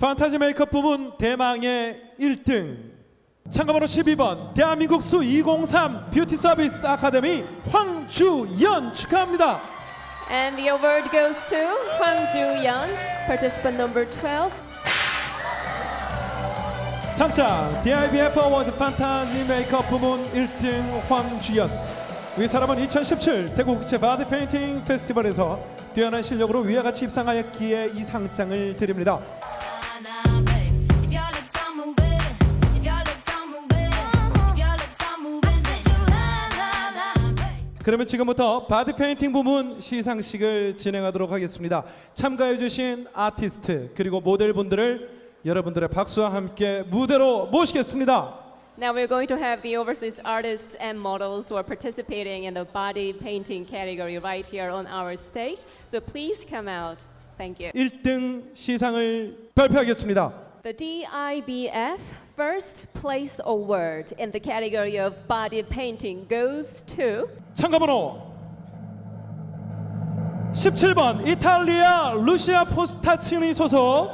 판타지 메이크업 부문 대망의 1등 참가번호 12번 대한민국 수 203 뷰티 서비스 아카데미 황주연 축하합니다. And the award goes to Hwang Ju-yeon, participant number 12. 3차 DIBF 어워즈 판타지 메이크업 부문 1등 황주연 이 사람은 2017 대구국제 바디 페인팅 페스티벌에서 뛰어난 실력으로 위와 같이 입상하였기에 이 상장을 드립니다. 그러면 지금부터 바디 페인팅 부문 시상식을 진행하도록 하겠습니다. 참가해 주신 아티스트 그리고 모델분들을 여러분들의 박수와 함께 무대로 모시겠습니다. Now we're going to have the overseas artists and models who are participating in the body painting category right here on our stage. So please come out. Thank you. 1등 시상을 발표하겠습니다. The DIBF First Place Award in the category of body painting goes to 참가번호 17번 이탈리아 루시아 포스타치니 소속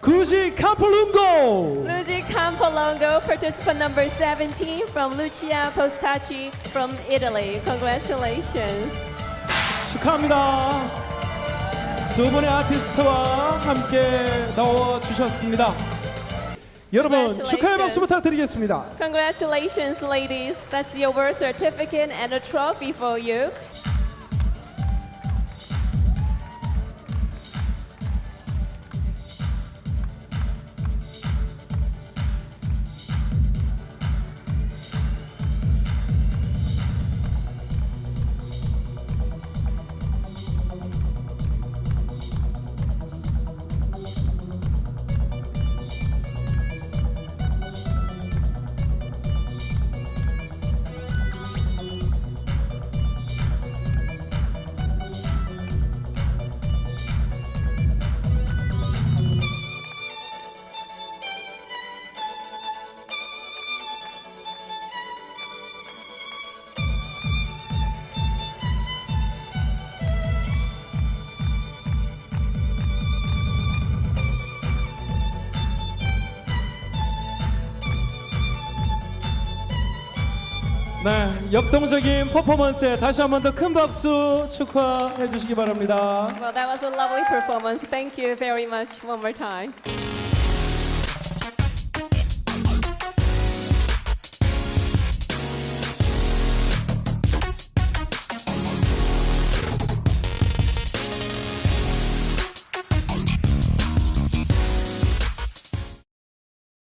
구지 카폴룽고 Luigi Campolongo, participant number 17 from Lucia Postacci from Italy. Congratulations. 축하합니다. 두 분의 아티스트와 함께 나와 주셨습니다. 여러분. 축하의 박수 부탁드리겠습니다. Congratulations, ladies. That's the award certificate and a trophy for you. 네, 역동적인 퍼포먼스에 다시 한 번 더 큰 박수 축하해 주시기 바랍니다. Well, that was a lovely performance. Thank you very much one more time.